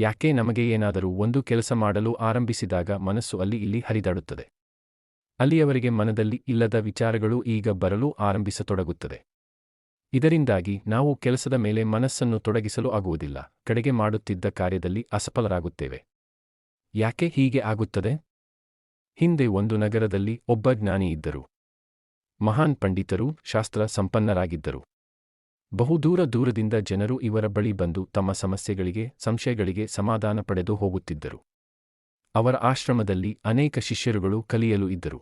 ಯಾಕೆ ನಮಗೆ ಏನಾದರೂ ಒಂದು ಕೆಲಸ ಮಾಡಲು ಆರಂಭಿಸಿದಾಗ ಮನಸ್ಸು ಅಲ್ಲಿ ಇಲ್ಲಿ ಹರಿದಾಡುತ್ತದೆ. ಅಲ್ಲಿಯವರಿಗೆ ಮನದಲ್ಲಿ ಇಲ್ಲದ ವಿಚಾರಗಳು ಈಗ ಬರಲು ಆರಂಭಿಸತೊಡಗುತ್ತದೆ. ಇದರಿಂದಾಗಿ ನಾವು ಕೆಲಸದ ಮೇಲೆ ಮನಸ್ಸನ್ನು ತೊಡಗಿಸಲು ಆಗುವುದಿಲ್ಲ. ಕಡೆಗೆ ಮಾಡುತ್ತಿದ್ದ ಕಾರ್ಯದಲ್ಲಿ ಅಸಫಲರಾಗುತ್ತೇವೆ. ಯಾಕೆ ಹೀಗೆ ಆಗುತ್ತದೆ? ಹಿಂದೆ ಒಂದು ನಗರದಲ್ಲಿ ಒಬ್ಬ ಜ್ಞಾನಿ ಇದ್ದರು ಮಹಾನ್ ಪಂಡಿತರು, ಶಾಸ್ತ್ರ ಸಂಪನ್ನರಾಗಿದ್ದರು. ಬಹುದೂರ ದೂರದಿಂದ ಜನರು ಇವರ ಬಳಿ ಬಂದು ತಮ್ಮ ಸಮಸ್ಯೆಗಳಿಗೆ, ಸಂಶಯಗಳಿಗೆ ಸಮಾಧಾನ ಪಡೆದು ಹೋಗುತ್ತಿದ್ದರು. ಅವರ ಆಶ್ರಮದಲ್ಲಿ ಅನೇಕ ಶಿಷ್ಯರುಗಳು ಕಲಿಯಲು ಇದ್ದರು.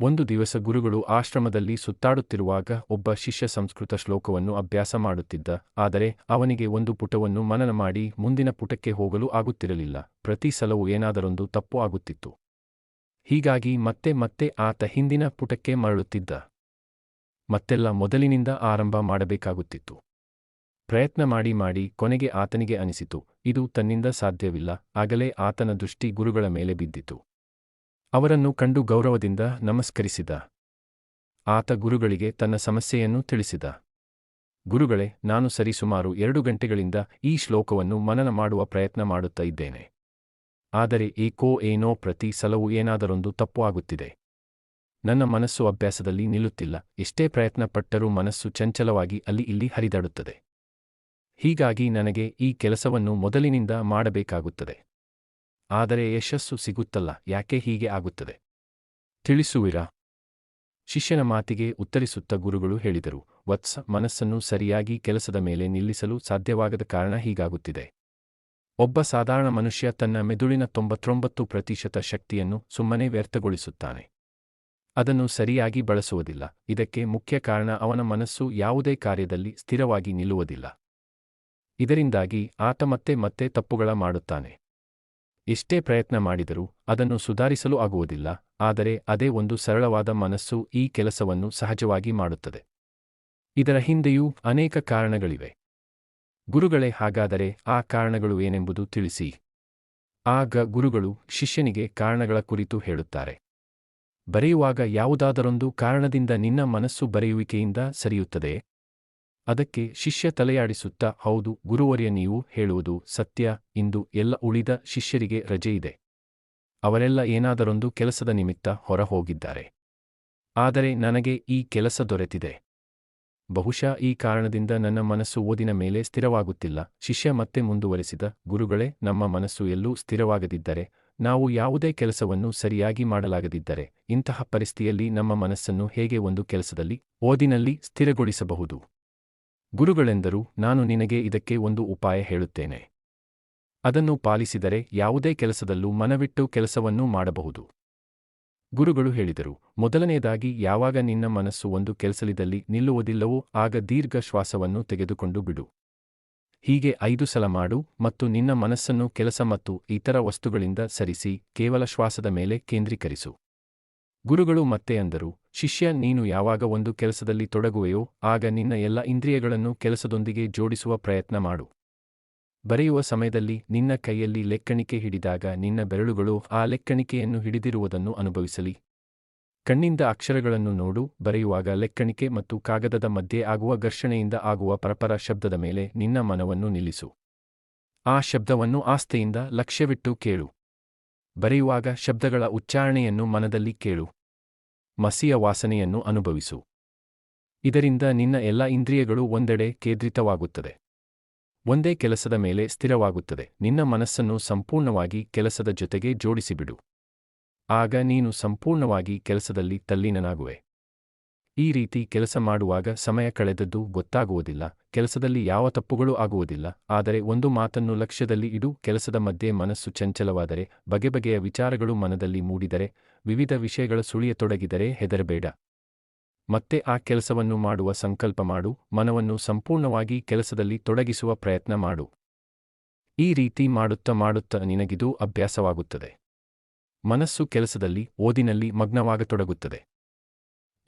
ಒಂದು ದಿವಸ ಗುರುಗಳು ಆಶ್ರಮದಲ್ಲಿ ಸುತ್ತಾಡುತ್ತಿರುವಾಗ ಒಬ್ಬ ಶಿಷ್ಯ ಸಂಸ್ಕೃತ ಶ್ಲೋಕವನ್ನು ಅಭ್ಯಾಸ ಮಾಡುತ್ತಿದ್ದ, ಆದರೆ ಅವನಿಗೆ ಒಂದು ಪುಟವನ್ನು ಮನನ ಮಾಡಿ ಮುಂದಿನ ಪುಟಕ್ಕೆ ಹೋಗಲು ಆಗುತ್ತಿರಲಿಲ್ಲ, ಪ್ರತಿ ಸಲವೂ ಏನಾದರೊಂದು ತಪ್ಪು ಆಗುತ್ತಿತ್ತು. ಹೀಗಾಗಿ ಮತ್ತೆ ಮತ್ತೆ ಆತ ಹಿಂದಿನ ಪುಟಕ್ಕೆ ಮರಳುತ್ತಿದ್ದ. ಮತ್ತೆಲ್ಲ ಮೊದಲಿನಿಂದ ಆರಂಭ ಮಾಡಬೇಕಾಗುತ್ತಿತ್ತು. ಪ್ರಯತ್ನ ಮಾಡಿ ಮಾಡಿ ಕೊನೆಗೆ ಆತನಿಗೆ ಅನಿಸಿತು, ಇದು ತನ್ನಿಂದ ಸಾಧ್ಯವಿಲ್ಲ, ಆಗಲೇ ಆತನ ದೃಷ್ಟಿ ಗುರುಗಳ ಮೇಲೆ ಬಿದ್ದಿತು. ಅವರನ್ನು ಕಂಡು ಗೌರವದಿಂದ ನಮಸ್ಕರಿಸಿದ. ಆತ ಗುರುಗಳಿಗೆ ತನ್ನ ಸಮಸ್ಯೆಯನ್ನು ತಿಳಿಸಿದ. ಗುರುಗಳೇ, ನಾನು ಸರಿಸುಮಾರು ಎರಡು ಗಂಟೆಗಳಿಂದ ಈ ಶ್ಲೋಕವನ್ನು ಮನನ ಮಾಡುವ ಪ್ರಯತ್ನ ಮಾಡುತ್ತಾ ಇದ್ದೇನೆ. ಆದರೆ ಏಕೋ ಏನೋ ಪ್ರತಿ ಸಲವೂ ಏನಾದರೊಂದು ತಪ್ಪು ಆಗುತ್ತಿದೆ. ನನ್ನ ಮನಸ್ಸು ಅಭ್ಯಾಸದಲ್ಲಿ ನಿಲ್ಲುತ್ತಿಲ್ಲ. ಎಷ್ಟೇ ಪ್ರಯತ್ನ ಪಟ್ಟರೂ ಮನಸ್ಸು ಚಂಚಲವಾಗಿ ಅಲ್ಲಿ ಇಲ್ಲಿ ಹರಿದಾಡುತ್ತದೆ. ಹೀಗಾಗಿ ನನಗೆ ಈ ಕೆಲಸವನ್ನು ಮೊದಲಿನಿಂದ ಮಾಡಬೇಕಾಗುತ್ತದೆ. ಆದರೆ ಯಶಸ್ಸು ಸಿಗುತ್ತಲ್ಲ, ಯಾಕೆ ಹೀಗೆ ಆಗುತ್ತದೆ? ತಿಳಿಸುವಿರಾ? ಶಿಷ್ಯನ ಮಾತಿಗೆ ಉತ್ತರಿಸುತ್ತ ಗುರುಗಳು ಹೇಳಿದರು, ವತ್ಸ, ಮನಸ್ಸನ್ನು ಸರಿಯಾಗಿ ಕೆಲಸದ ಮೇಲೆ ನಿಲ್ಲಿಸಲು ಸಾಧ್ಯವಾಗದ ಕಾರಣ ಹೀಗಾಗುತ್ತಿದೆ. ಒಬ್ಬ ಸಾಧಾರಣ ಮನುಷ್ಯ ತನ್ನ ಮೆದುಳಿನ ತೊಂಬತ್ತೊಂಬತ್ತು ಪ್ರತಿಶತ ಶಕ್ತಿಯನ್ನು ಸುಮ್ಮನೆ ವ್ಯರ್ಥಗೊಳಿಸುತ್ತಾನೆ. ಅದನ್ನು ಸರಿಯಾಗಿ ಬಳಸುವುದಿಲ್ಲ. ಇದಕ್ಕೆ ಮುಖ್ಯ ಕಾರಣ ಅವನ ಮನಸ್ಸು ಯಾವುದೇ ಕಾರ್ಯದಲ್ಲಿ ಸ್ಥಿರವಾಗಿ ನಿಲ್ಲುವುದಿಲ್ಲ. ಇದರಿಂದಾಗಿ ಆತ ಮತ್ತೆ ಮತ್ತೆ ತಪ್ಪುಗಳ ಮಾಡುತ್ತಾನೆ. ಎಷ್ಟೇ ಪ್ರಯತ್ನ ಮಾಡಿದರೂ ಅದನ್ನು ಸುಧಾರಿಸಲು ಆಗುವುದಿಲ್ಲ, ಆದರೆ ಅದೇ ಒಂದು ಸರಳವಾದ ಮನಸ್ಸು ಈ ಕೆಲಸವನ್ನು ಸಹಜವಾಗಿ ಮಾಡುತ್ತದೆ. ಇದರ ಹಿಂದೆಯೂ ಅನೇಕ ಕಾರಣಗಳಿವೆ. ಗುರುಗಳೇ, ಹಾಗಾದರೆ ಆ ಕಾರಣಗಳು ಏನೆಂಬುದು ತಿಳಿಸಿ. ಆಗ ಗುರುಗಳು ಶಿಷ್ಯನಿಗೆ ಕಾರಣಗಳ ಕುರಿತು ಹೇಳುತ್ತಾರೆ. ಬರೆಯುವಾಗ ಯಾವುದಾದರೊಂದು ಕಾರಣದಿಂದ ನಿನ್ನ ಮನಸ್ಸು ಬರೆಯುವಿಕೆಯಿಂದ ಸರಿಯುತ್ತದೆ? ಅದಕ್ಕೆ ಶಿಷ್ಯ ತಲೆಯಾಡಿಸುತ್ತಾ, ಹೌದು, ಗುರುವರ್ಯ, ನೀವು ಹೇಳುವುದು ಸತ್ಯ, ಇಂದು ಎಲ್ಲ ಉಳಿದ ಶಿಷ್ಯರಿಗೆ ರಜೆಯಿದೆ. ಅವರೆಲ್ಲ ಏನಾದರೊಂದು ಕೆಲಸದ ನಿಮಿತ್ತ ಹೊರ ಹೋಗಿದ್ದಾರೆ ಆದರೆ ನನಗೆ ಈ ಕೆಲಸ ದೊರೆತಿದೆ. ಬಹುಶಃ ಈ ಕಾರಣದಿಂದ ನನ್ನ ಮನಸ್ಸು ಓದಿನ ಮೇಲೆ ಸ್ಥಿರವಾಗುತ್ತಿಲ್ಲ. ಶಿಷ್ಯ ಮತ್ತೆ ಮುಂದುವರೆಸಿದ, ಗುರುಗಳೇ, ನಮ್ಮ ಮನಸ್ಸು ಎಲ್ಲೂ ಸ್ಥಿರವಾಗದಿದ್ದರೆ ನಾವು ಯಾವುದೇ ಕೆಲಸವನ್ನು ಸರಿಯಾಗಿ ಮಾಡಲಾಗದಿದ್ದರೆ ಇಂತಹ ಪರಿಸ್ಥಿತಿಯಲ್ಲಿ ನಮ್ಮ ಮನಸ್ಸನ್ನು ಹೇಗೆ ಒಂದು ಕೆಲಸದಲ್ಲಿ, ಓದಿನಲ್ಲಿ ಸ್ಥಿರಗೊಳಿಸಬಹುದು? ಗುರುಗಳೆಂದರು, ನಾನು ನಿನಗೆ ಇದಕ್ಕೆ ಒಂದು ಉಪಾಯ ಹೇಳುತ್ತೇನೆ. ಅದನ್ನು ಪಾಲಿಸಿದರೆ ಯಾವುದೇ ಕೆಲಸದಲ್ಲೂ ಮನವಿಟ್ಟು ಕೆಲಸವನ್ನೂ ಮಾಡಬಹುದು. ಗುರುಗಳು ಹೇಳಿದರು, ಮೊದಲನೆಯದಾಗಿ ಯಾವಾಗ ನಿನ್ನ ಮನಸ್ಸು ಒಂದು ಕೆಲಸಲಿದಲ್ಲಿ ನಿಲ್ಲುವುದಿಲ್ಲವೋ ಆಗ ದೀರ್ಘ ಶ್ವಾಸವನ್ನು ತೆಗೆದುಕೊಂಡು ಬಿಡು. ಹೀಗೆ ಐದು ಸಲ ಮಾಡು ಮತ್ತು ನಿನ್ನ ಮನಸ್ಸನ್ನು ಕೆಲಸ ಮತ್ತು ಇತರ ವಸ್ತುಗಳಿಂದ ಸರಿಸಿ ಕೇವಲ ಶ್ವಾಸದ ಮೇಲೆ ಕೇಂದ್ರೀಕರಿಸು. ಗುರುಗಳು ಮತ್ತೆ ಅಂದರು, ಶಿಷ್ಯ, ನೀನು ಯಾವಾಗ ಒಂದು ಕೆಲಸದಲ್ಲಿ ತೊಡಗುವೆಯೋ, ಆಗ ನಿನ್ನ ಎಲ್ಲ ಇಂದ್ರಿಯಗಳನ್ನು ಕೆಲಸದೊಂದಿಗೆ ಜೋಡಿಸುವ ಪ್ರಯತ್ನ ಮಾಡು. ಬರೆಯುವ ಸಮಯದಲ್ಲಿ ನಿನ್ನ ಕೈಯಲ್ಲಿ ಲೆಕ್ಕಣಿಕೆ ಹಿಡಿದಾಗ ನಿನ್ನ ಬೆರಳುಗಳು ಆ ಲೆಕ್ಕಣಿಕೆಯನ್ನು ಹಿಡಿದಿರುವುದನ್ನು ಅನುಭವಿಸಲಿ. ಕಣ್ಣಿಂದ ಅಕ್ಷರಗಳನ್ನು ನೋಡು, ಬರೆಯುವಾಗ ಲೆಕ್ಕಣಿಕೆ ಮತ್ತು ಕಾಗದದ ಮಧ್ಯೆ ಆಗುವ ಘರ್ಷಣೆಯಿಂದ ಆಗುವ ಪರಪರ ಶಬ್ದದ ಮೇಲೆ ನಿನ್ನ ಮನವನ್ನು ನಿಲ್ಲಿಸು. ಆ ಶಬ್ದವನ್ನು ಆಸ್ತೆಯಿಂದ ಲಕ್ಷ್ಯವಿಟ್ಟು ಕೇಳು. ಬರೆಯುವಾಗ ಶಬ್ದಗಳ ಉಚ್ಚಾರಣೆಯನ್ನು ಮನದಲ್ಲಿ ಕೇಳು. ಮಸಿಯ ವಾಸನೆಯನ್ನು ಅನುಭವಿಸು. ಇದರಿಂದ ನಿನ್ನ ಎಲ್ಲ ಇಂದ್ರಿಯಗಳು ಒಂದೆಡೆ ಕೇಂದ್ರಿತವಾಗುತ್ತದೆ. ಒಂದೇ ಕೆಲಸದ ಮೇಲೆ ಸ್ಥಿರವಾಗುತ್ತದೆ. ನಿನ್ನ ಮನಸ್ಸನ್ನು ಸಂಪೂರ್ಣವಾಗಿ ಕೆಲಸದ ಜೊತೆಗೆ ಜೋಡಿಸಿಬಿಡು. ಆಗ ನೀನು ಸಂಪೂರ್ಣವಾಗಿ ಕೆಲಸದಲ್ಲಿ ತಲ್ಲೀನನಾಗುವೆ. ಈ ರೀತಿ ಕೆಲಸ ಮಾಡುವಾಗ ಸಮಯ ಕಳೆದದ್ದು ಗೊತ್ತಾಗುವುದಿಲ್ಲ, ಕೆಲಸದಲ್ಲಿ ಯಾವ ತಪ್ಪುಗಳೂ ಆಗುವುದಿಲ್ಲ, ಆದರೆ ಒಂದು ಮಾತನ್ನು ಲಕ್ಷ್ಯದಲ್ಲಿ ಇಡು, ಕೆಲಸದ ಮಧ್ಯೆ ಮನಸ್ಸು ಚಂಚಲವಾದರೆ, ಬಗೆ ಬಗೆಯ ವಿಚಾರಗಳು ಮನದಲ್ಲಿ ಮೂಡಿದರೆ, ವಿವಿಧ ವಿಷಯಗಳ ಸುಳಿಯತೊಡಗಿದರೆ ಹೆದರಬೇಡ. ಮತ್ತೆ ಆ ಕೆಲಸವನ್ನು ಮಾಡುವ ಸಂಕಲ್ಪ ಮಾಡು, ಮನವನ್ನು ಸಂಪೂರ್ಣವಾಗಿ ಕೆಲಸದಲ್ಲಿ ತೊಡಗಿಸುವ ಪ್ರಯತ್ನ ಮಾಡು. ಈ ರೀತಿ ಮಾಡುತ್ತಾ ಮಾಡುತ್ತಾ ನಿನಗಿದು ಅಭ್ಯಾಸವಾಗುತ್ತದೆ. ಮನಸ್ಸು ಕೆಲಸದಲ್ಲಿ, ಓದಿನಲ್ಲಿ ಮಗ್ನವಾಗತೊಡಗುತ್ತದೆ.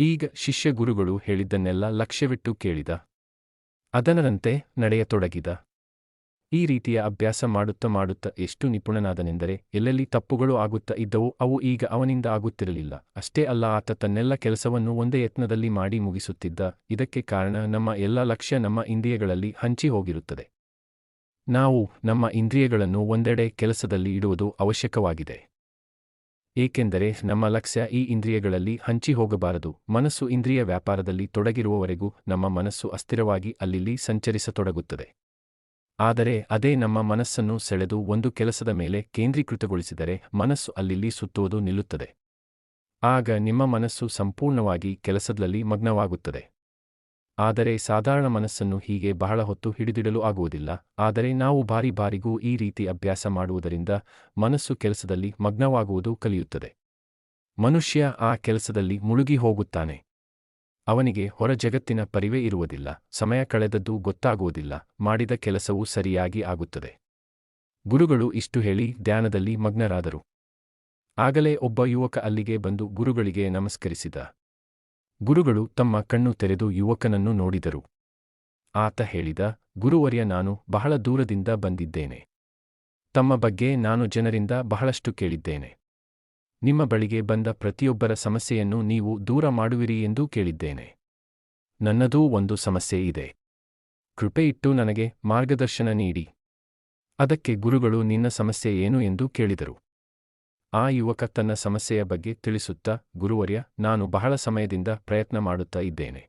ಈಗ ಶಿಷ್ಯ ಗುರುಗಳು ಹೇಳಿದ್ದನ್ನೆಲ್ಲ ಲಕ್ಷ್ಯವಿಟ್ಟು ಕೇಳಿದ. ಅದನರಂತೆ ನಡೆಯತೊಡಗಿದ. ಈ ರೀತಿಯ ಅಭ್ಯಾಸ ಮಾಡುತ್ತಾ ಮಾಡುತ್ತಾ ಎಷ್ಟು ನಿಪುಣನಾದನೆಂದರೆ, ಎಲ್ಲೆಲ್ಲಿ ತಪ್ಪುಗಳು ಆಗುತ್ತಾ ಇದ್ದವೋ ಅವು ಈಗ ಅವನಿಂದ ಆಗುತ್ತಿರಲಿಲ್ಲ. ಅಷ್ಟೇ ಅಲ್ಲ ಆತ ತನ್ನೆಲ್ಲ ಕೆಲಸವನ್ನು ಒಂದೇ ಯತ್ನದಲ್ಲಿ ಮಾಡಿ ಮುಗಿಸುತ್ತಿದ್ದ. ಇದಕ್ಕೆ ಕಾರಣ ನಮ್ಮ ಎಲ್ಲ ಲಕ್ಷ್ಯ ನಮ್ಮ ಇಂದ್ರಿಯಗಳಲ್ಲಿ ಹಂಚಿ ಹೋಗಿರುತ್ತದೆ. ನಾವು ನಮ್ಮ ಇಂದ್ರಿಯಗಳನ್ನು ಒಂದೆಡೆ ಕೆಲಸದಲ್ಲಿ ಇಡುವುದು ಅವಶ್ಯಕವಾಗಿದೆ. ಏಕೆಂದರೆ ನಮ್ಮ ಲಕ್ಷ್ಯ ಈ ಇಂದ್ರಿಯಗಳಲ್ಲಿ ಹಂಚಿ ಹೋಗಬಾರದು. ಮನಸ್ಸು ಇಂದ್ರಿಯ ವ್ಯಾಪಾರದಲ್ಲಿ ತೊಡಗಿರುವವರೆಗೂ ನಮ್ಮ ಮನಸ್ಸು ಅಸ್ಥಿರವಾಗಿ ಅಲ್ಲಿಲ್ಲಿ ಸಂಚರಿಸತೊಡಗುತ್ತದೆ. ಆದರೆ ಅದೇ ನಮ್ಮ ಮನಸ್ಸನ್ನು ಸೆಳೆದು ಒಂದು ಕೆಲಸದ ಮೇಲೆ ಕೇಂದ್ರೀಕೃತಗೊಳಿಸಿದರೆ ಮನಸ್ಸು ಅಲ್ಲಿಲ್ಲಿ ಸುತ್ತುವುದು ನಿಲ್ಲುತ್ತದೆ. ಆಗ ನಿಮ್ಮ ಮನಸ್ಸು ಸಂಪೂರ್ಣವಾಗಿ ಕೆಲಸದಲ್ಲಿ ಮಗ್ನವಾಗುತ್ತದೆ. ಆದರೆ ಸಾಧಾರಣ ಮನಸ್ಸನ್ನು ಹೀಗೆ ಬಹಳ ಹೊತ್ತು ಹಿಡಿದಿಡಲು ಆಗುವುದಿಲ್ಲ. ಆದರೆ ನಾವು ಬಾರಿ ಬಾರಿಗೂ ಈ ರೀತಿ ಅಭ್ಯಾಸ ಮಾಡುವುದರಿಂದ ಮನಸ್ಸು ಕೆಲಸದಲ್ಲಿ ಮಗ್ನವಾಗುವುದು ಕಲಿಯುತ್ತದೆ. ಮನುಷ್ಯ ಆ ಕೆಲಸದಲ್ಲಿ ಮುಳುಗಿ ಹೋಗುತ್ತಾನೆ. ಅವನಿಗೆ ಹೊರ ಜಗತ್ತಿನ ಪರಿವೇ ಇರುವುದಿಲ್ಲ. ಸಮಯ ಕಳೆದದ್ದು ಗೊತ್ತಾಗುವುದಿಲ್ಲ. ಮಾಡಿದ ಕೆಲಸವೂ ಸರಿಯಾಗಿ ಆಗುತ್ತದೆ. ಗುರುಗಳು ಇಷ್ಟು ಹೇಳಿ ಧ್ಯಾನದಲ್ಲಿ ಮಗ್ನರಾದರು. ಆಗಲೇ ಒಬ್ಬ ಯುವಕ ಅಲ್ಲಿಗೆ ಬಂದು ಗುರುಗಳಿಗೆ ನಮಸ್ಕರಿಸಿದ. ಗುರುಗಳು ತಮ್ಮ ಕಣ್ಣು ತೆರೆದು ಯುವಕನನ್ನು ನೋಡಿದರು. ಆತ ಹೇಳಿದ, ಗುರುವರ್ಯ, ನಾನು ಬಹಳ ದೂರದಿಂದ ಬಂದಿದ್ದೇನೆ. ತಮ್ಮ ಬಗ್ಗೆ ನಾನು ಜನರಿಂದ ಬಹಳಷ್ಟು ಕೇಳಿದ್ದೇನೆ. ನಿಮ್ಮ ಬಳಿಗೆ ಬಂದ ಪ್ರತಿಯೊಬ್ಬರ ಸಮಸ್ಯೆಯನ್ನು ನೀವು ದೂರ ಮಾಡುವಿರಿ ಎಂದು ಕೇಳಿದ್ದೇನೆ. ನನ್ನದೂ ಒಂದು ಸಮಸ್ಯೆ ಇದೆ. ಕೃಪೆಯಿಟ್ಟು ನನಗೆ ಮಾರ್ಗದರ್ಶನ ನೀಡಿ. ಅದಕ್ಕೆ ಗುರುಗಳು ನಿನ್ನ ಸಮಸ್ಯೆ ಏನು ಎಂದು ಕೇಳಿದರು. ಆ ಯುವಕ ತನ್ನ ಸಮಸ್ಯೆಯ ಬಗ್ಗೆ ತಿಳಿಸುತ್ತಾ, ಗುರುವರ್ಯ, ನಾನು ಬಹಳ ಸಮಯದಿಂದ ಪ್ರಯತ್ನ ಮಾಡುತ್ತಾ ಇದ್ದೇನೆ.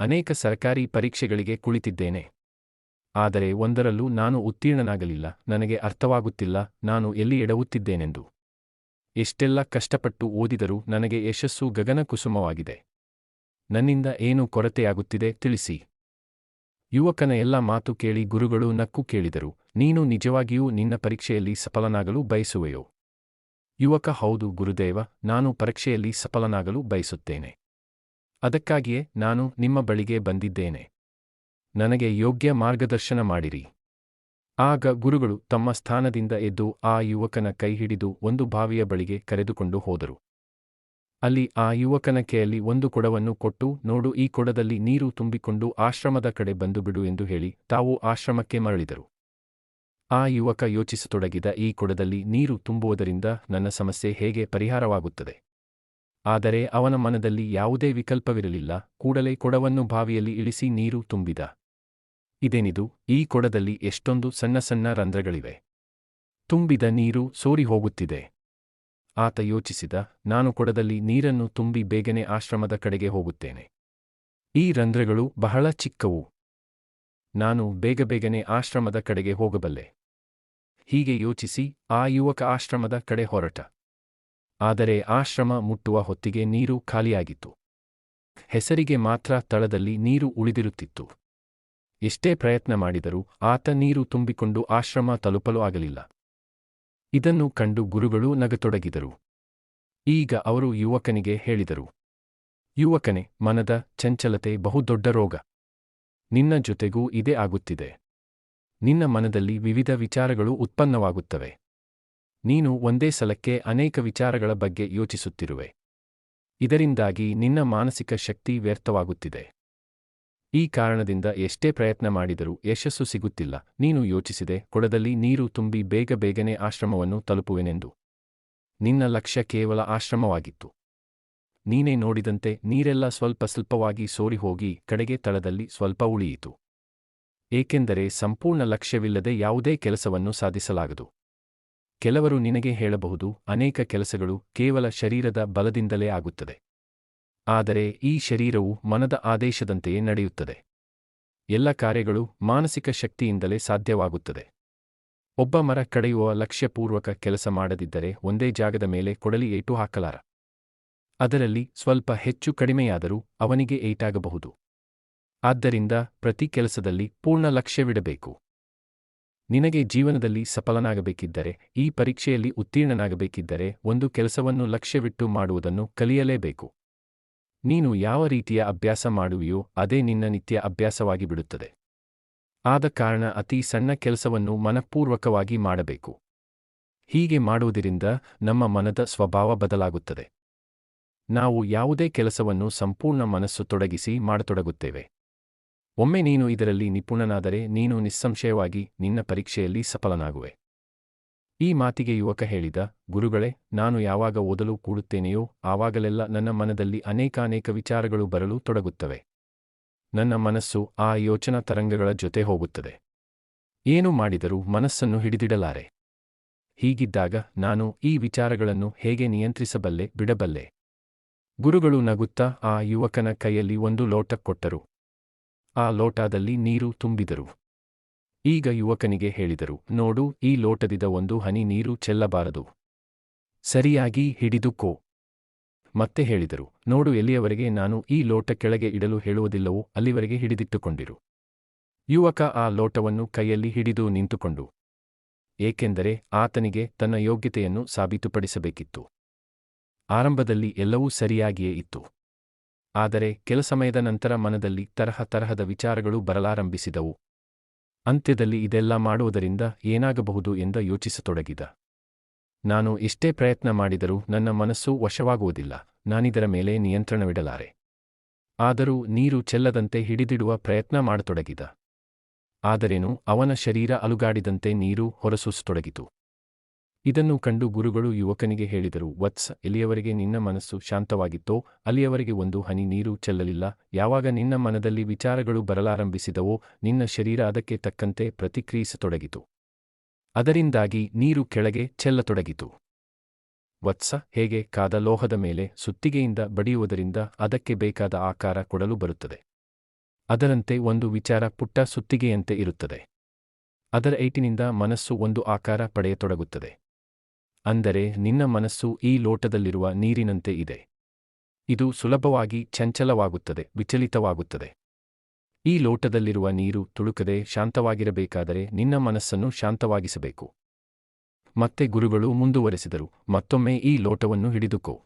ಅನೇಕ ಸರ್ಕಾರಿ ಪರೀಕ್ಷೆಗಳಿಗೆ ಕುಳಿತಿದ್ದೇನೆ. ಆದರೆ ಒಂದರಲ್ಲೂ ನಾನು ಉತ್ತೀರ್ಣನಾಗಲಿಲ್ಲ, ನನಗೆ ಅರ್ಥವಾಗುತ್ತಿಲ್ಲ, ನಾನು ಎಲ್ಲಿ ಎಡವುತ್ತಿದ್ದೇನೆಂದು. ಎಷ್ಟೆಲ್ಲ ಕಷ್ಟಪಟ್ಟು ಓದಿದರೂ ನನಗೆ ಯಶಸ್ಸು ಗಗನಕುಸುಮವಾಗಿದೆ. ನನ್ನಿಂದ ಏನು ಕೊರತೆಯಾಗುತ್ತಿದೆ ತಿಳಿಸಿ. ಯುವಕನ ಎಲ್ಲ ಮಾತು ಕೇಳಿ ಗುರುಗಳು ನಕ್ಕು ಕೇಳಿದರು, ನೀನು ನಿಜವಾಗಿಯೂ ನಿನ್ನ ಪರೀಕ್ಷೆಯಲ್ಲಿ ಸಫಲನಾಗಲು ಬಯಸುವೆಯೋ? ಯುವಕ, ಹೌದು ಗುರುದೇವ, ನಾನು ಪರೀಕ್ಷೆಯಲ್ಲಿ ಸಫಲನಾಗಲು ಬಯಸುತ್ತೇನೆ. ಅದಕ್ಕಾಗಿಯೇ ನಾನು ನಿಮ್ಮ ಬಳಿಗೆ ಬಂದಿದ್ದೇನೆ. ನನಗೆ ಯೋಗ್ಯ ಮಾರ್ಗದರ್ಶನ ಮಾಡಿರಿ. ಆಗ ಗುರುಗಳು ತಮ್ಮ ಸ್ಥಾನದಿಂದ ಎದ್ದು ಆ ಯುವಕನ ಕೈ ಹಿಡಿದು ಒಂದು ಬಾವಿಯ ಬಳಿಗೆ ಕರೆದುಕೊಂಡು ಹೋದರು. ಅಲ್ಲಿ ಆ ಯುವಕನ ಕೆಯಲ್ಲಿ ಒಂದು ಕೊಡವನ್ನು ಕೊಟ್ಟು, ನೋಡು ಈ ಕೊಡದಲ್ಲಿ ನೀರು ತುಂಬಿಕೊಂಡು ಆಶ್ರಮದ ಕಡೆ ಬಂದುಬಿಡು ಎಂದು ಹೇಳಿ ತಾವು ಆಶ್ರಮಕ್ಕೆ ಮರಳಿದರು. ಆ ಯುವಕ ಯೋಚಿಸತೊಡಗಿದ ಈ ಕೊಡದಲ್ಲಿ ನೀರು ತುಂಬುವುದರಿಂದ ನನ್ನ ಸಮಸ್ಯೆ ಹೇಗೆ ಪರಿಹಾರವಾಗುತ್ತದೆ? ಆದರೆ ಅವನ ಮನದಲ್ಲಿ ಯಾವುದೇ ವಿಕಲ್ಪವಿರಲಿಲ್ಲ, ಕೂಡಲೇ ಕೊಡವನ್ನು ಬಾವಿಯಲ್ಲಿ ಇಳಿಸಿ ನೀರು ತುಂಬಿದ. ಇದೇನಿದು? ಈ ಕೊಡದಲ್ಲಿ ಎಷ್ಟೊಂದು ಸಣ್ಣ ಸಣ್ಣ ರಂಧ್ರಗಳಿವೆ. ತುಂಬಿದ ನೀರು ಸೋರಿ ಹೋಗುತ್ತಿದೆ. ಆತ ಯೋಚಿಸಿದ, ನಾನು ಕೊಡದಲ್ಲಿ ನೀರನ್ನು ತುಂಬಿ ಬೇಗನೆ ಆಶ್ರಮದ ಕಡೆಗೆ ಹೋಗುತ್ತೇನೆ. ಈ ರಂಧ್ರಗಳು ಬಹಳ ಚಿಕ್ಕವು. ನಾನು ಬೇಗ ಬೇಗನೆ ಆಶ್ರಮದ ಕಡೆಗೆ ಹೋಗಬಲ್ಲೆ. ಹೀಗೆ ಯೋಚಿಸಿ ಆ ಯುವಕ ಆಶ್ರಮದ ಕಡೆ ಹೊರಟ. ಆದರೆ ಆಶ್ರಮ ಮುಟ್ಟುವ ಹೊತ್ತಿಗೆ ನೀರು ಖಾಲಿಯಾಗಿತ್ತು. ಹೆಸರಿಗೆ ಮಾತ್ರ ತಳದಲ್ಲಿ ನೀರು ಉಳಿದಿರುತ್ತಿತ್ತು. ಎಷ್ಟೇ ಪ್ರಯತ್ನ ಮಾಡಿದರೂ ಆತ ನೀರು ತುಂಬಿಕೊಂಡು ಆಶ್ರಮ ತಲುಪಲು ಆಗಲಿಲ್ಲ. ಇದನ್ನು ಕಂಡು ಗುರುಗಳು ನಗತೊಡಗಿದರು. ಈಗ ಅವರು ಯುವಕನಿಗೆ ಹೇಳಿದರು. ಯುವಕನೇ, ಮನದ ಚಂಚಲತೆ ಬಹುದೊಡ್ಡ ರೋಗ. ನಿನ್ನ ಜೊತೆಗೂ ಇದೇ ಆಗುತ್ತಿದೆ. ನಿನ್ನ ಮನದಲ್ಲಿ ವಿವಿಧ ವಿಚಾರಗಳು ಉತ್ಪನ್ನವಾಗುತ್ತವೆ. ನೀನು ಒಂದೇ ಸಲಕ್ಕೆ ಅನೇಕ ವಿಚಾರಗಳ ಬಗ್ಗೆ ಯೋಚಿಸುತ್ತಿರುವೆ. ಇದರಿಂದಾಗಿ ನಿನ್ನ ಮಾನಸಿಕ ಶಕ್ತಿ ವ್ಯರ್ಥವಾಗುತ್ತಿದೆ. ಈ ಕಾರಣದಿಂದ ಎಷ್ಟೇ ಪ್ರಯತ್ನ ಮಾಡಿದರೂ ಯಶಸ್ಸು ಸಿಗುತ್ತಿಲ್ಲ. ನೀನು ಯೋಚಿಸಿದೆ, ಕೊಡದಲ್ಲಿ ನೀರು ತುಂಬಿ ಬೇಗ ಬೇಗನೆ ಆಶ್ರಮವನ್ನು ತಲುಪುವೆನೆಂದು. ನಿನ್ನ ಲಕ್ಷ್ಯ ಕೇವಲ ಆಶ್ರಮವಾಗಿತ್ತು. ನೀನೇ ನೋಡಿದಂತೆ ನೀರೆಲ್ಲ ಸ್ವಲ್ಪ ಸ್ವಲ್ಪವಾಗಿ ಸೋರಿ ಹೋಗಿ ಕಡೆಗೆ ತಳದಲ್ಲಿ ಸ್ವಲ್ಪ ಉಳಿಯಿತು. ಏಕೆಂದರೆ ಸಂಪೂರ್ಣ ಲಕ್ಷ್ಯವಿಲ್ಲದೆ ಯಾವುದೇ ಕೆಲಸವನ್ನು ಸಾಧಿಸಲಾಗದು. ಕೆಲವರು ನಿನಗೆ ಹೇಳಬಹುದು, ಅನೇಕ ಕೆಲಸಗಳು ಕೇವಲ ಶರೀರದ ಬಲದಿಂದಲೇ ಆಗುತ್ತದೆ. ಆದರೆ ಈ ಶರೀರವು ಮನದ ಆದೇಶದಂತೆಯೇ ನಡೆಯುತ್ತದೆ. ಎಲ್ಲ ಕಾರ್ಯಗಳು ಮಾನಸಿಕ ಶಕ್ತಿಯಿಂದಲೇ ಸಾಧ್ಯವಾಗುತ್ತದೆ. ಒಬ್ಬ ಮರ ಕಡೆಯುವ ಲಕ್ಷ್ಯಪೂರ್ವಕ ಕೆಲಸ ಮಾಡದಿದ್ದರೆ ಒಂದೇ ಜಾಗದ ಮೇಲೆ ಕೊಡಲಿ ಏಟು ಹಾಕಲಾರ. ಅದರಲ್ಲಿ ಸ್ವಲ್ಪ ಹೆಚ್ಚು ಕಡಿಮೆಯಾದರೂ ಅವನಿಗೆ ಏಟಾಗಬಹುದು. ಆದ್ದರಿಂದ ಪ್ರತಿ ಕೆಲಸದಲ್ಲಿ ಪೂರ್ಣ ಲಕ್ಷ್ಯವಿಡಬೇಕು. ನಿನಗೆ ಜೀವನದಲ್ಲಿ ಸಫಲನಾಗಬೇಕಿದ್ದರೆ, ಈ ಪರೀಕ್ಷೆಯಲ್ಲಿ ಉತ್ತೀರ್ಣನಾಗಬೇಕಿದ್ದರೆ ಒಂದು ಕೆಲಸವನ್ನು ಲಕ್ಷ್ಯವಿಟ್ಟು ಮಾಡುವುದನ್ನು ಕಲಿಯಲೇಬೇಕು. ನೀನು ಯಾವ ರೀತಿಯ ಅಭ್ಯಾಸ ಮಾಡುವೆಯೋ ಅದೇ ನಿನ್ನ ನಿತ್ಯ ಅಭ್ಯಾಸವಾಗಿ ಬಿಡುತ್ತದೆ. ಆದ ಕಾರಣ ಅತಿ ಸಣ್ಣ ಕೆಲಸವನ್ನು ಮನಪೂರ್ವಕವಾಗಿ ಮಾಡಬೇಕು. ಹೀಗೆ ಮಾಡುವುದರಿಂದ ನಮ್ಮ ಮನದ ಸ್ವಭಾವ ಬದಲಾಗುತ್ತದೆ. ನಾವು ಯಾವುದೇ ಕೆಲಸವನ್ನು ಸಂಪೂರ್ಣ ಮನಸ್ಸು ತೊಡಗಿಸಿ ಮಾಡತೊಡಗುತ್ತೇವೆ. ಒಮ್ಮೆ ನೀನು ಇದರಲ್ಲಿ ನಿಪುಣನಾದರೆ ನೀನು ನಿಸ್ಸಂಶಯವಾಗಿ ನಿನ್ನ ಪರೀಕ್ಷೆಯಲ್ಲಿ ಸಫಲನಾಗುವೆ. ಈ ಮಾತಿಗೆ ಯುವಕ ಹೇಳಿದ, ಗುರುಗಳೇ, ನಾನು ಯಾವಾಗ ಓದಲು ಕೂಡುತ್ತೇನೆಯೋ ಆವಾಗಲೆಲ್ಲ ನನ್ನ ಮನದಲ್ಲಿ ಅನೇಕಾನೇಕ ವಿಚಾರಗಳು ಬರಲು ತೊಡಗುತ್ತವೆ. ನನ್ನ ಮನಸ್ಸು ಆ ಯೋಚನಾ ತರಂಗಗಳ ಜೊತೆ ಹೋಗುತ್ತದೆ. ಏನು ಮಾಡಿದರೂ ಮನಸ್ಸನ್ನು ಹಿಡಿದಿಡಲಾರೆ. ಹೀಗಿದ್ದಾಗ ನಾನು ಈ ವಿಚಾರಗಳನ್ನು ಹೇಗೆ ನಿಯಂತ್ರಿಸಬಲ್ಲೆ, ಬಿಡಬಲ್ಲೆ? ಗುರುಗಳು ನಗುತ್ತಾ ಆ ಯುವಕನ ಕೈಯಲ್ಲಿ ಒಂದು ಲೋಟ ಕೊಟ್ಟರು. ಆ ಲೋಟದಲ್ಲಿ ನೀರು ತುಂಬಿದರು. ಈಗ ಯುವಕನಿಗೆ ಹೇಳಿದರು, ನೋಡು, ಈ ಲೋಟದಿದ ಒಂದು ಹನಿ ನೀರು ಚೆಲ್ಲಬಾರದು. ಸರಿಯಾಗಿ ಹಿಡಿದುಕೋ ಮತ್ತೆ ಹೇಳಿದರು, ನೋಡು, ಎಲ್ಲಿಯವರೆಗೆ ನಾನು ಈ ಲೋಟ ಕೆಳಗೆ ಇಡಲು ಹೇಳುವುದಿಲ್ಲವೋ, ಅಲ್ಲಿವರೆಗೆ ಹಿಡಿದಿಟ್ಟುಕೊಂಡಿರು. ಯುವಕ ಆ ಲೋಟವನ್ನು ಕೈಯಲ್ಲಿ ಹಿಡಿದು ನಿಂತುಕೊಂಡು, ಏಕೆಂದರೆ ಆತನಿಗೆ ತನ್ನ ಯೋಗ್ಯತೆಯನ್ನು ಸಾಬೀತುಪಡಿಸಬೇಕಿತ್ತು. ಆರಂಭದಲ್ಲಿ ಎಲ್ಲವೂ ಸರಿಯಾಗಿಯೇ ಇತ್ತು. ಆದರೆ ಕೆಲ ಸಮಯದ ನಂತರ ಮನದಲ್ಲಿ ತರಹ ತರಹದ ವಿಚಾರಗಳು ಬರಲಾರಂಭಿಸಿದವು. ಅಂತ್ಯದಲ್ಲಿ ಇದೆಲ್ಲ ಮಾಡುವುದರಿಂದ ಏನಾಗಬಹುದು ಎಂದ ಯೋಚಿಸತೊಡಗಿದ. ನಾನು ಎಷ್ಟೇ ಪ್ರಯತ್ನ ಮಾಡಿದರೂ ನನ್ನ ಮನಸ್ಸು ವಶವಾಗುವುದಿಲ್ಲ, ನಾನಿದರ ಮೇಲೆ ನಿಯಂತ್ರಣವಿಡಲಾರೆ. ಆದರೂ ನೀರು ಚೆಲ್ಲದಂತೆ ಹಿಡಿದಿಡುವ ಪ್ರಯತ್ನ ಮಾಡತೊಡಗಿದ. ಆದರೇನು, ಅವನ ಶರೀರ ಅಲುಗಾಡಿದಂತೆ ನೀರು ಹೊರಸೂಸತೊಡಗಿತು. ಇದನ್ನು ಕಂಡು ಗುರುಗಳು ಯುವಕನಿಗೆ ಹೇಳಿದರು, ವತ್ಸ, ಎಲ್ಲಿಯವರೆಗೆ ನಿನ್ನ ಮನಸ್ಸು ಶಾಂತವಾಗಿತ್ತೋ, ಅಲ್ಲಿಯವರೆಗೆ ಒಂದು ಹನಿ ನೀರು ಚೆಲ್ಲಲಿಲ್ಲ. ಯಾವಾಗ ನಿನ್ನ ಮನದಲ್ಲಿ ವಿಚಾರಗಳು ಬರಲಾರಂಭಿಸಿದವೋ, ನಿನ್ನ ಶರೀರ ಅದಕ್ಕೆ ತಕ್ಕಂತೆ ಪ್ರತಿಕ್ರಿಯಿಸತೊಡಗಿತು. ಅದರಿಂದಾಗಿ ನೀರು ಕೆಳಗೆ ಚೆಲ್ಲತೊಡಗಿತು. ವತ್ಸ, ಹೇಗೆ ಕಾದ ಲೋಹದ ಮೇಲೆ ಸುತ್ತಿಗೆಯಿಂದ ಬಡಿಯುವುದರಿಂದ ಅದಕ್ಕೆ ಬೇಕಾದ ಆಕಾರ ಕೊಡಲು ಬರುತ್ತದೆ. ಅದರಂತೆ ಒಂದು ವಿಚಾರ ಪುಟ್ಟ ಸುತ್ತಿಗೆಯಂತೆ ಇರುತ್ತದೆ. ಅದರ ಏಟಿನಿಂದ ಮನಸ್ಸು ಒಂದು ಆಕಾರ ಪಡೆಯತೊಡಗುತ್ತದೆ. ಅಂದರೆ ನಿನ್ನ ಮನಸ್ಸು ಈ ಲೋಟದಲ್ಲಿರುವ ನೀರಿನಂತೆ ಇದೆ. ಇದು ಸುಲಭವಾಗಿ ಚಂಚಲವಾಗುತ್ತದೆ, ವಿಚಲಿತವಾಗುತ್ತದೆ. ಈ ಲೋಟದಲ್ಲಿರುವ ನೀರು ತುಳುಕದೆ ಶಾಂತವಾಗಿರಬೇಕಾದರೆ ನಿನ್ನ ಮನಸ್ಸನ್ನು ಶಾಂತವಾಗಿಸಬೇಕು. ಮತ್ತೆ ಗುರುಗಳು ಮುಂದುವರೆಸಿದರು, ಮತ್ತೊಮ್ಮೆ ಈ ಲೋಟವನ್ನು ಹಿಡಿದುಕೋ.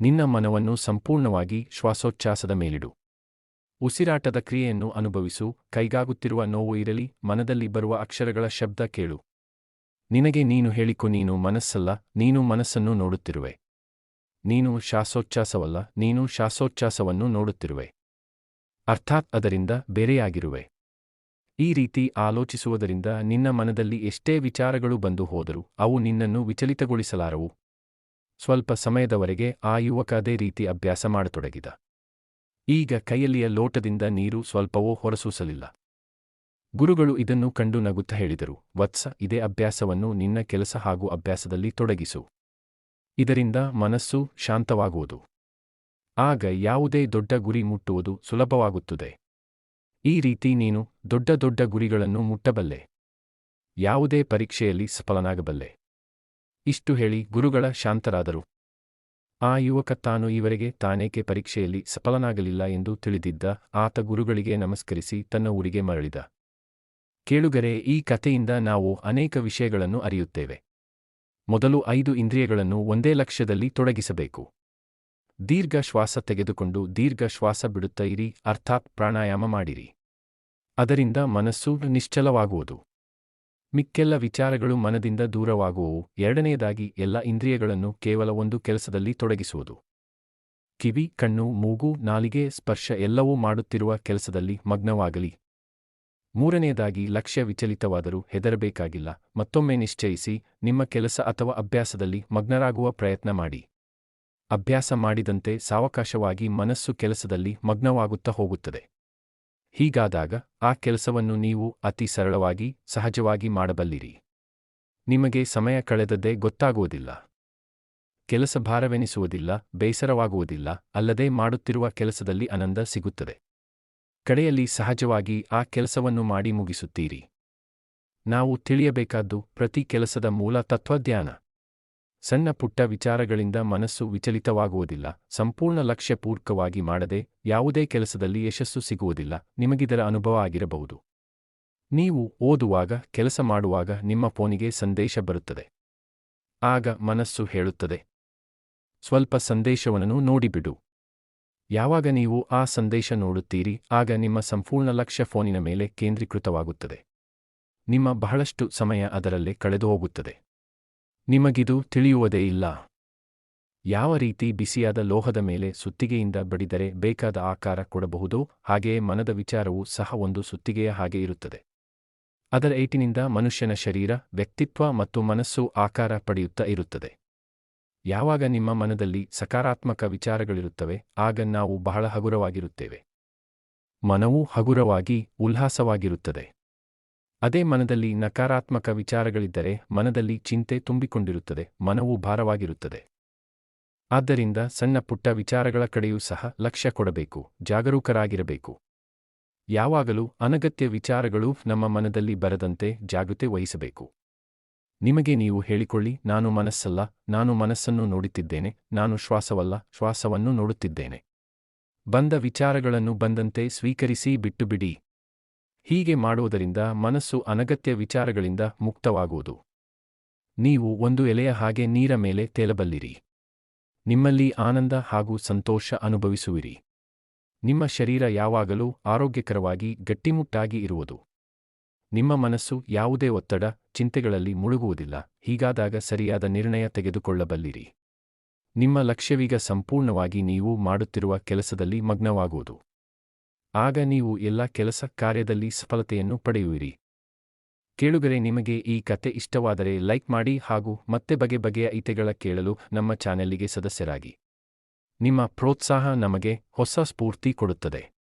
ನಿನ್ನ ಮನವನ್ನು ಸಂಪೂರ್ಣವಾಗಿ ಶ್ವಾಸೋಚ್ಛಾಸದ ಮೇಲಿಡು. ಉಸಿರಾಟದ ಕ್ರಿಯೆಯನ್ನು ಅನುಭವಿಸು, ಕೈಗಾಗುತ್ತಿರುವ ನೋವು ಇರಲಿ, ಮನದಲ್ಲಿ ಬರುವ ಅಕ್ಷರಗಳ ಶಬ್ದ ಕೇಳು. ನಿನಗೆ ನೀನು ಹೇಳಿಕೊ ನೀನು ಮನಸ್ಸಲ್ಲ, ನೀನು ಮನಸ್ಸನ್ನು ನೋಡುತ್ತಿರುವೆ. ನೀನು ಶ್ವಾಸೋಚ್ಛಾಸವಲ್ಲ ನೀನು ಶ್ವಾಸೋಚ್ಛಾಸವನ್ನು ನೋಡುತ್ತಿರುವೆ. ಅರ್ಥಾತ್ ಅದರಿಂದ ಬೇರೆಯಾಗಿರುವೆ. ಈ ರೀತಿ ಆಲೋಚಿಸುವುದರಿಂದ ನಿನ್ನ ಮನದಲ್ಲಿ ಎಷ್ಟೇ ವಿಚಾರಗಳು ಬಂದು ಹೋದರೂ ಅವು ನಿನ್ನನ್ನು ವಿಚಲಿತಗೊಳಿಸಲಾರವು. ಸ್ವಲ್ಪ ಸಮಯದವರೆಗೆ ಆ ಯುವಕ ಅದೇ ರೀತಿ ಅಭ್ಯಾಸ ಮಾಡತೊಡಗಿದ. ಈಗ ಕೈಯಲ್ಲಿಯ ಲೋಟದಿಂದ ನೀರು ಸ್ವಲ್ಪವೂ ಹೊರಸೂಸಲಿಲ್ಲ. ಗುರುಗಳು ಇದನ್ನು ಕಂಡು ನಗುತ್ತ ಹೇಳಿದರು, ವತ್ಸ, ಇದೇ ಅಭ್ಯಾಸವನ್ನು ನಿನ್ನ ಕೆಲಸ ಹಾಗೂ ಅಭ್ಯಾಸದಲ್ಲಿ ತೊಡಗಿಸು. ಇದರಿಂದ ಮನಸ್ಸು ಶಾಂತವಾಗುವುದು. ಆಗ ಯಾವುದೇ ದೊಡ್ಡ ಗುರಿ ಮುಟ್ಟುವುದು ಸುಲಭವಾಗುತ್ತದೆ. ಈ ರೀತಿ ನೀನು ದೊಡ್ಡ ದೊಡ್ಡ ಗುರಿಗಳನ್ನು ಮುಟ್ಟಬಲ್ಲೆ. ಯಾವುದೇ ಪರೀಕ್ಷೆಯಲ್ಲಿ ಸಫಲನಾಗಬಲ್ಲೆ. ಇಷ್ಟು ಹೇಳಿ ಗುರುಗಳ ಶಾಂತರಾದರು. ಆ ಯುವಕ ತಾನು ಈವರೆಗೆ ತಾನೇಕೆ ಪರೀಕ್ಷೆಯಲ್ಲಿ ಸಫಲನಾಗಲಿಲ್ಲ ಎಂದು ತಿಳಿದಿದ್ದ ಆತ ಗುರುಗಳಿಗೆ ನಮಸ್ಕರಿಸಿ ತನ್ನ ಊರಿಗೆ ಮರಳಿದ. ಕೇಳುಗರೆ, ಈ ಕಥೆಯಿಂದ ನಾವು ಅನೇಕ ವಿಷಯಗಳನ್ನು ಅರಿಯುತ್ತೇವೆ. ಮೊದಲು ಐದು ಇಂದ್ರಿಯಗಳನ್ನು ಒಂದೇ ಲಕ್ಷ್ಯದಲ್ಲಿ ತೊಡಗಿಸಬೇಕು. ದೀರ್ಘ ಶ್ವಾಸ ತೆಗೆದುಕೊಂಡು ದೀರ್ಘ ಶ್ವಾಸ ಬಿಡುತ್ತ ಇರಿ, ಅರ್ಥಾತ್ ಪ್ರಾಣಾಯಾಮ ಮಾಡಿರಿ. ಅದರಿಂದ ಮನಸ್ಸು ನಿಶ್ಚಲವಾಗುವುದು. ಮಿಕ್ಕೆಲ್ಲ ವಿಚಾರಗಳು ಮನದಿಂದ ದೂರವಾಗುವವು. ಎರಡನೆಯದಾಗಿ, ಎಲ್ಲ ಇಂದ್ರಿಯಗಳನ್ನು ಕೇವಲ ಒಂದು ಕೆಲಸದಲ್ಲಿ ತೊಡಗಿಸುವುದು. ಕಿವಿ, ಕಣ್ಣು, ಮೂಗು, ನಾಲಿಗೆ, ಸ್ಪರ್ಶ ಎಲ್ಲವೂ ಮಾಡುತ್ತಿರುವ ಕೆಲಸದಲ್ಲಿ ಮಗ್ನವಾಗಲಿ. ಮೂರನೆಯದಾಗಿ ಲಕ್ಷ್ಯ ವಿಚಲಿತವಾದರೂ ಹೆದರಬೇಕಾಗಿಲ್ಲ. ಮತ್ತೊಮ್ಮೆ ನಿಶ್ಚಯಿಸಿ, ನಿಮ್ಮ ಕೆಲಸ ಅಥವಾ ಅಭ್ಯಾಸದಲ್ಲಿ ಮಗ್ನರಾಗುವ ಪ್ರಯತ್ನ ಮಾಡಿ. ಅಭ್ಯಾಸ ಮಾಡಿದಂತೆ ಸಾವಕಾಶವಾಗಿ ಮನಸ್ಸು ಕೆಲಸದಲ್ಲಿ ಮಗ್ನವಾಗುತ್ತಾ ಹೋಗುತ್ತದೆ. ಹೀಗಾದಾಗ, ಆ ಕೆಲಸವನ್ನು ನೀವು ಅತಿ ಸರಳವಾಗಿ, ಸಹಜವಾಗಿ ಮಾಡಬಲ್ಲಿರಿ. ನಿಮಗೆ ಸಮಯ ಕಳೆದದ್ದೇ ಗೊತ್ತಾಗುವುದಿಲ್ಲ. ಕೆಲಸ ಭಾರವೆನಿಸುವುದಿಲ್ಲ, ಬೇಸರವಾಗುವುದಿಲ್ಲ, ಅಲ್ಲದೆ ಮಾಡುತ್ತಿರುವ ಕೆಲಸದಲ್ಲಿ ಆನಂದ ಸಿಗುತ್ತದೆ. ಕಡೆಯಲ್ಲಿ ಸಹಜವಾಗಿ ಆ ಕೆಲಸವನ್ನು ಮಾಡಿ ಮುಗಿಸುತ್ತೀರಿ. ನಾವು ತಿಳಿಯಬೇಕಾದ್ದು ಪ್ರತಿ ಕೆಲಸದ ಮೂಲ ತತ್ವಜ್ಞಾನ. ಸಣ್ಣ ಪುಟ್ಟ ವಿಚಾರಗಳಿಂದ ಮನಸ್ಸು ವಿಚಲಿತವಾಗುವುದಿಲ್ಲ, ಸಂಪೂರ್ಣ ಲಕ್ಷ್ಯಪೂರ್ವಕವಾಗಿ ಮಾಡದೆ ಯಾವುದೇ ಕೆಲಸದಲ್ಲಿ ಯಶಸ್ಸು ಸಿಗುವುದಿಲ್ಲ, ನಿಮಗಿದರ ಅನುಭವ ಆಗಿರಬಹುದು. ನೀವು ಓದುವಾಗ, ಕೆಲಸ ಮಾಡುವಾಗ ನಿಮ್ಮ ಫೋನಿಗೆ ಸಂದೇಶ ಬರುತ್ತದೆ. ಆಗ ಮನಸ್ಸು ಹೇಳುತ್ತದೆ. ಸ್ವಲ್ಪ ಸಂದೇಶವನ್ನು ನೋಡಿಬಿಡು. ಯಾವಾಗ ನೀವು ಆ ಸಂದೇಶ ನೋಡುತ್ತೀರಿ, ಆಗ ನಿಮ್ಮ ಸಂಪೂರ್ಣ ಲಕ್ಷ್ಯ ಫೋನಿನ ಮೇಲೆ ಕೇಂದ್ರೀಕೃತವಾಗುತ್ತದೆ. ನಿಮ್ಮ ಬಹಳಷ್ಟು ಸಮಯ ಅದರಲ್ಲೇ ಕಳೆದು ಹೋಗುತ್ತದೆ. ನಿಮಗಿದು ತಿಳಿಯುವುದೇ ಇಲ್ಲ. ಯಾವ ರೀತಿ ಬಿಸಿಯಾದ ಲೋಹದ ಮೇಲೆ ಸುತ್ತಿಗೆಯಿಂದ ಬಡಿದರೆ ಬೇಕಾದ ಆಕಾರ ಕೊಡಬಹುದೋ, ಹಾಗೆಯೇ ಮನದ ವಿಚಾರವೂ ಸಹ ಒಂದು ಸುತ್ತಿಗೆಯ ಹಾಗೆ ಇರುತ್ತದೆ. ಅದರ ಏಟಿನಿಂದ ಮನುಷ್ಯನ ಶರೀರ, ವ್ಯಕ್ತಿತ್ವ ಮತ್ತು ಮನಸ್ಸು ಆಕಾರ ಪಡೆಯುತ್ತಾ ಇರುತ್ತದೆ. ಯಾವಾಗ ನಿಮ್ಮ ಮನದಲ್ಲಿ ಸಕಾರಾತ್ಮಕ ವಿಚಾರಗಳಿರುತ್ತವೆ, ಆಗ ನಾವು ಬಹಳ ಹಗುರವಾಗಿರುತ್ತೇವೆ. ಮನವು ಹಗುರವಾಗಿ, ಉಲ್ಲಾಸವಾಗಿರುತ್ತದೆ. ಅದೇ ಮನದಲ್ಲಿ ನಕಾರಾತ್ಮಕ ವಿಚಾರಗಳಿದ್ದರೆ, ಮನದಲ್ಲಿ ಚಿಂತೆ ತುಂಬಿಕೊಂಡಿರುತ್ತದೆ, ಮನವು ಭಾರವಾಗಿರುತ್ತದೆ. ಆದ್ದರಿಂದ ಸಣ್ಣ ಪುಟ್ಟ ವಿಚಾರಗಳ ಕಡೆಯೂ ಸಹ ಲಕ್ಷ್ಯ ಕೊಡಬೇಕು, ಜಾಗರೂಕರಾಗಿರಬೇಕು. ಯಾವಾಗಲೂ ಅನಗತ್ಯ ವಿಚಾರಗಳು ನಮ್ಮ ಮನದಲ್ಲಿ ಬರದಂತೆ ಜಾಗೃತೆ ವಹಿಸಬೇಕು. ನಿಮಗೆ ನೀವು ಹೇಳಿಕೊಳ್ಳಿ, ನಾನು ಮನಸ್ಸಲ್ಲ, ನಾನು ಮನಸ್ಸನ್ನು ನೋಡುತ್ತಿದ್ದೇನೆ, ನಾನು ಶ್ವಾಸವಲ್ಲ, ಶ್ವಾಸವನ್ನು ನೋಡುತ್ತಿದ್ದೇನೆ. ಬಂದ ವಿಚಾರಗಳನ್ನು ಬಂದಂತೆ ಸ್ವೀಕರಿಸಿ ಬಿಟ್ಟುಬಿಡಿ. ಹೀಗೆ ಮಾಡುವುದರಿಂದ ಮನಸ್ಸು ಅನಗತ್ಯ ವಿಚಾರಗಳಿಂದ ಮುಕ್ತವಾಗುವುದು. ನೀವು ಒಂದು ಎಲೆಯ ಹಾಗೆ ನೀರ ಮೇಲೆ ತೇಲಬಲ್ಲಿರಿ. ನಿಮ್ಮಲ್ಲಿ ಆನಂದ ಹಾಗೂ ಸಂತೋಷ ಅನುಭವಿಸುವಿರಿ. ನಿಮ್ಮ ಶರೀರ ಯಾವಾಗಲೂ ಆರೋಗ್ಯಕರವಾಗಿ ಗಟ್ಟಿಮುಟ್ಟಾಗಿ ಇರುವುದು. ನಿಮ್ಮ ಮನಸ್ಸು ಯಾವುದೇ ಒತ್ತಡ, ಚಿಂತೆಗಳಲ್ಲಿ ಮುಳುಗುವುದಿಲ್ಲ. ಹೀಗಾದಾಗ ಸರಿಯಾದ ನಿರ್ಣಯ ತೆಗೆದುಕೊಳ್ಳಬಲ್ಲಿರಿ. ನಿಮ್ಮ ಲಕ್ಷ್ಯವೀಗ ಸಂಪೂರ್ಣವಾಗಿ ನೀವು ಮಾಡುತ್ತಿರುವ ಕೆಲಸದಲ್ಲಿ ಮಗ್ನವಾಗುವುದು. ಆಗ ನೀವು ಎಲ್ಲ ಕೆಲಸ ಕಾರ್ಯದಲ್ಲಿ ಸಫಲತೆಯನ್ನು ಪಡೆಯುವಿರಿ. ಕೇಳುಗರೆ, ನಿಮಗೆ ಈ ಕತೆ ಇಷ್ಟವಾದರೆ ಲೈಕ್ ಮಾಡಿ ಹಾಗೂ ಮತ್ತೆ ಬಗೆ ಬಗೆಯ ಐತೆಗಳ ಕೇಳಲು ನಮ್ಮ ಚಾನೆಲ್ಗೆ ಸದಸ್ಯರಾಗಿ. ನಿಮ್ಮ ಪ್ರೋತ್ಸಾಹ ನಮಗೆ ಹೊಸ ಸ್ಫೂರ್ತಿ ಕೊಡುತ್ತದೆ.